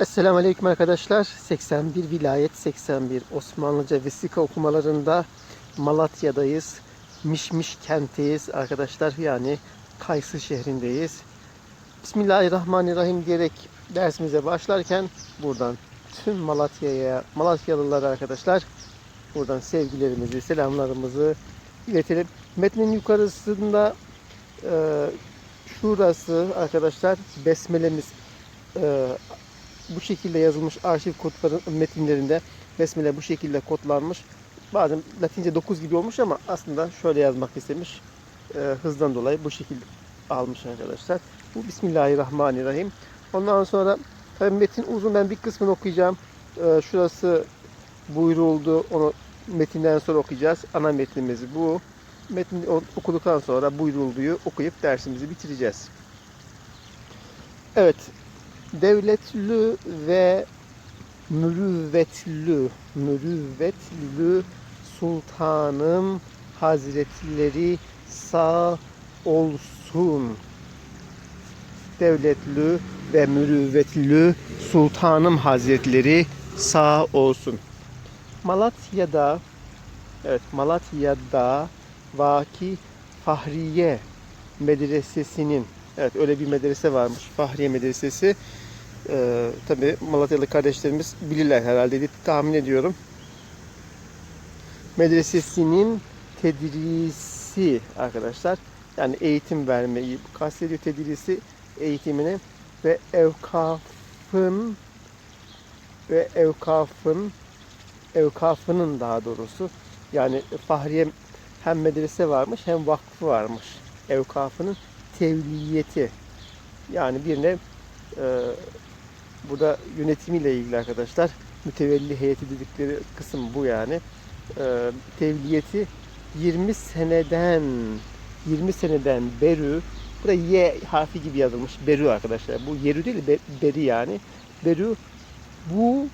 Esselamu Aleyküm arkadaşlar. 81 vilayet 81 Osmanlıca vesika okumalarında Malatya'dayız. Mişmiş kentteyiz arkadaşlar. Yani Kaysı şehrindeyiz. Bismillahirrahmanirrahim diyerek dersimize başlarken buradan tüm Malatya'ya, Malatyalılara arkadaşlar buradan sevgilerimizi, selamlarımızı iletelim. Metnin yukarısında e, şurası arkadaşlar besmelemiz e, bu şekilde yazılmış arşiv kodların metinlerinde besmele bu şekilde kodlanmış. Bazen Latince 9 gibi olmuş ama aslında şöyle yazmak istemiş. E, hızdan dolayı bu şekilde almış arkadaşlar. Bu Bismillahirrahmanirrahim. Ondan sonra tabii metin uzun ben bir kısmını okuyacağım. E, şurası buyuruldu. Onu metinden sonra okuyacağız. Ana metnimiz bu. Metni okuduktan sonra buyurulduğu okuyup dersimizi bitireceğiz. Evet, devletlü ve mürüvvetlü, mürüvvetlü sultanım hazretleri sağ olsun. Devletlü ve mürüvvetlü sultanım hazretleri sağ olsun. Malatya'da evet Malatya'da Vaki Fahriye Medresesi'nin Evet öyle bir medrese varmış. Fahriye Medresesi. Ee, Tabi Malatyalı kardeşlerimiz bilirler herhalde diye tahmin ediyorum. Medresesinin tedrisi arkadaşlar. Yani eğitim vermeyi kastediyor tedrisi eğitimini ve evkafın ve evkafın evkafının daha doğrusu yani Fahriye hem medrese varmış hem vakfı varmış. Evkafının tevliyeti. Yani birine e, burada yönetimiyle ilgili arkadaşlar mütevelli heyeti dedikleri kısım bu yani. E, tevliyeti 20 seneden 20 seneden beri burada Y harfi gibi yazılmış Beru arkadaşlar. Bu Yeru değil be, Beri yani. Beru bu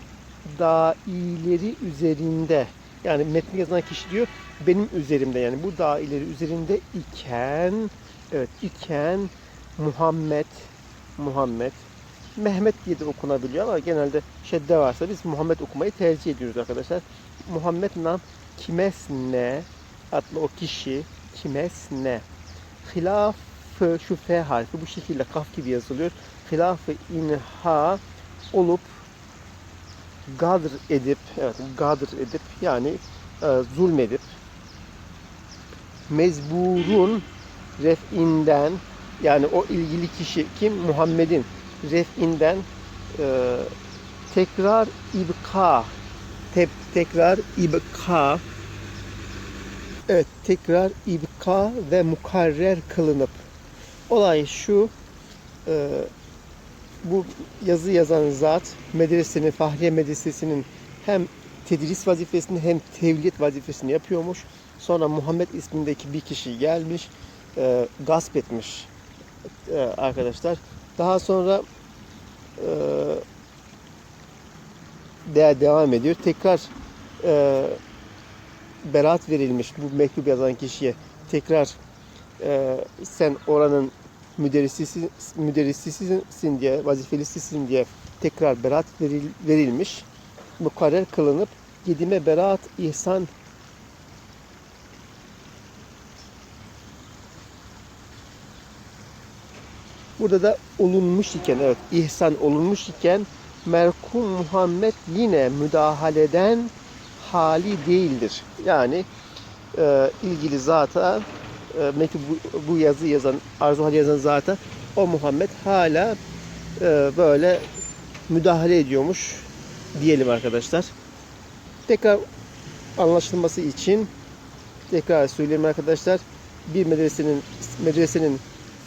daileri üzerinde yani metni yazan kişi diyor benim üzerimde yani bu daileri üzerinde iken Evet iken Muhammed Muhammed Mehmet diye de okunabiliyor ama genelde şedde varsa biz Muhammed okumayı tercih ediyoruz arkadaşlar. Muhammed nam kimes ne adlı o kişi kimes ne hilafı şu F harfi bu şekilde kaf gibi yazılıyor. Hilafı inha olup gadr edip evet gadr edip yani e, zulmedip mezburun ref'inden yani o ilgili kişi kim? Muhammed'in ref'inden e, tekrar ibka te, tekrar ibka evet tekrar ibka ve mukarrer kılınıp olay şu e, bu yazı yazan zat medresenin Fahriye Medresesi'nin hem tedris vazifesini hem tevlid vazifesini yapıyormuş. Sonra Muhammed ismindeki bir kişi gelmiş e, gasp etmiş e, arkadaşlar. Daha sonra e, de, devam ediyor. Tekrar e, beraat verilmiş bu mektup yazan kişiye tekrar e, sen oranın müderrisisin, müderrisisin diye, vazifelisisin diye tekrar beraat veril, verilmiş. Mukarrer kılınıp gidime beraat ihsan Burada da olunmuş iken, evet ihsan olunmuş iken merkum Muhammed yine müdahaleden hali değildir. Yani e, ilgili zata e, mektup bu, bu yazı yazan, arzu hali yazan zata o Muhammed hala e, böyle müdahale ediyormuş diyelim arkadaşlar. Tekrar anlaşılması için tekrar söyleyeyim arkadaşlar. Bir medresenin medresenin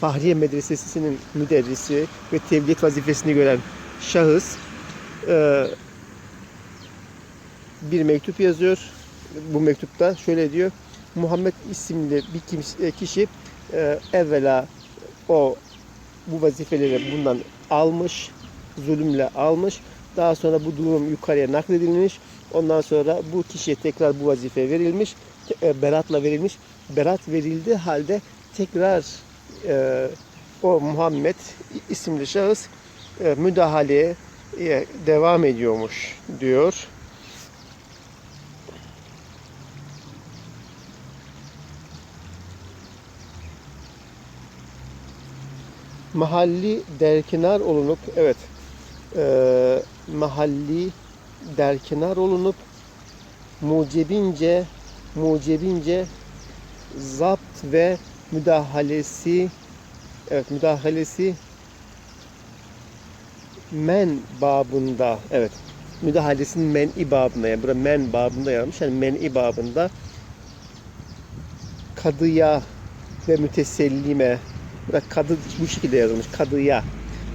Fahriye Medresesi'nin müderrisi ve tebliğ vazifesini gören şahıs e, bir mektup yazıyor. Bu mektupta şöyle diyor. Muhammed isimli bir e, kişi e, evvela o bu vazifeleri bundan almış, zulümle almış. Daha sonra bu durum yukarıya nakledilmiş. Ondan sonra bu kişiye tekrar bu vazife verilmiş. Beratla verilmiş. Berat verildiği halde tekrar e, o Muhammed isimli şahıs e, müdahale e, devam ediyormuş diyor. Mahalli derkinar olunup evet e, mahalli derkinar olunup mucebince mucebince zapt ve müdahalesi evet müdahalesi men babında evet müdahalesinin men'i babında yani burada men babında yazmış yani men'i babında kadıya ve mütesellime burada kadı bu şekilde yazılmış kadıya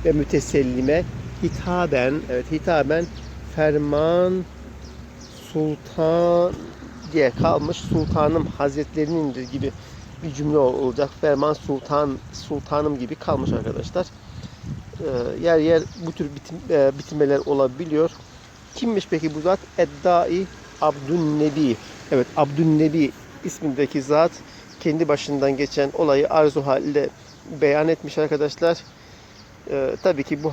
ve mütesellime hitaben evet hitaben ferman sultan diye kalmış sultanım hazretlerinindir gibi bir cümle ol- olacak. Ferman sultan sultanım gibi kalmış arkadaşlar. Ee, yer yer bu tür bitim, e, bitirmeler olabiliyor. Kimmiş peki bu zat? Eddai Abdünnebi. Evet Abdünnebi ismindeki zat kendi başından geçen olayı arzu halinde beyan etmiş arkadaşlar ee, tabii ki bu,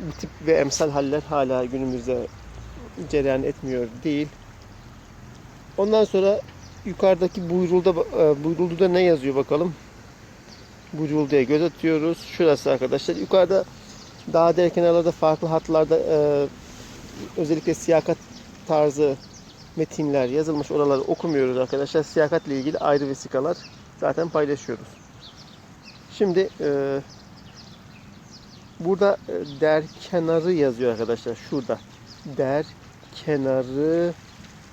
bu tip ve emsal haller hala günümüzde cereyan etmiyor değil. Ondan sonra yukarıdaki buyrulda e, buyrulduda ne yazıyor bakalım. Buyrulduya göz atıyoruz. Şurası arkadaşlar. Yukarıda dağ der kenarlarda farklı hatlarda e, özellikle siyakat tarzı metinler yazılmış. Oraları okumuyoruz arkadaşlar. Siyakatla ilgili ayrı vesikalar zaten paylaşıyoruz. Şimdi e, Burada e, der kenarı yazıyor arkadaşlar. Şurada. Der kenarı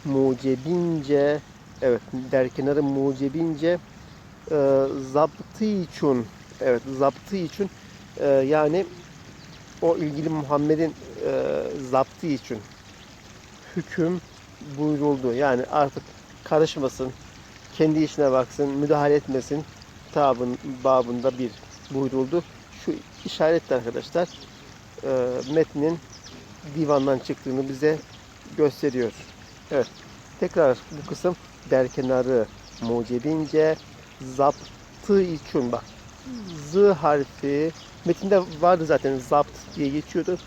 mucebince evet der kenarı mucebince e, zaptı için evet zaptı için e, yani o ilgili Muhammed'in e, zaptı için hüküm buyuruldu. Yani artık karışmasın, kendi işine baksın, müdahale etmesin tabın babında bir buyuruldu. Şu işaretli arkadaşlar e, metnin divandan çıktığını bize gösteriyor. Evet. Tekrar bu kısım der kenarı mucebince zaptı için bak z harfi metinde vardı zaten zapt diye geçiyordu.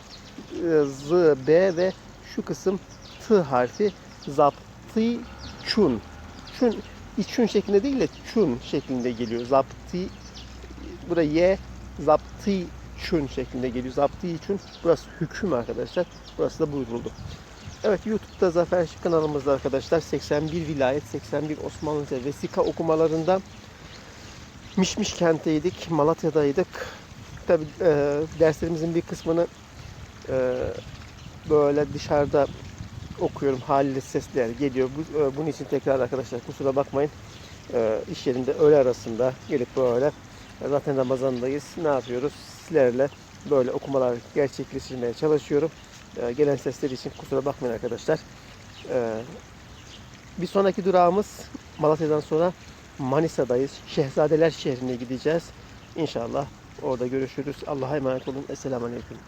E, Z, B ve şu kısım T harfi zaptı çun. Çun içün şeklinde değil de çun şeklinde geliyor. Zaptı burada Y zaptı çün şeklinde geliyor. Zaptı için burası hüküm arkadaşlar. Burası da buyuruldu. Evet YouTube'da Zafer Şık kanalımızda arkadaşlar 81 vilayet 81 Osmanlıca vesika okumalarında Mişmiş kentteydik. Malatya'daydık. Tabi derslerimizin bir kısmını e, böyle dışarıda okuyorum. Haliyle sesler geliyor. Bu, e, bunun için tekrar arkadaşlar kusura bakmayın. E, iş yerinde öğle arasında gelip böyle Zaten Ramazan'dayız. Ne yapıyoruz? Sizlerle böyle okumalar gerçekleştirmeye çalışıyorum. Ee, gelen sesler için kusura bakmayın arkadaşlar. Ee, bir sonraki durağımız Malatya'dan sonra Manisa'dayız. Şehzadeler şehrine gideceğiz. İnşallah orada görüşürüz. Allah'a emanet olun. Esselamu Aleyküm.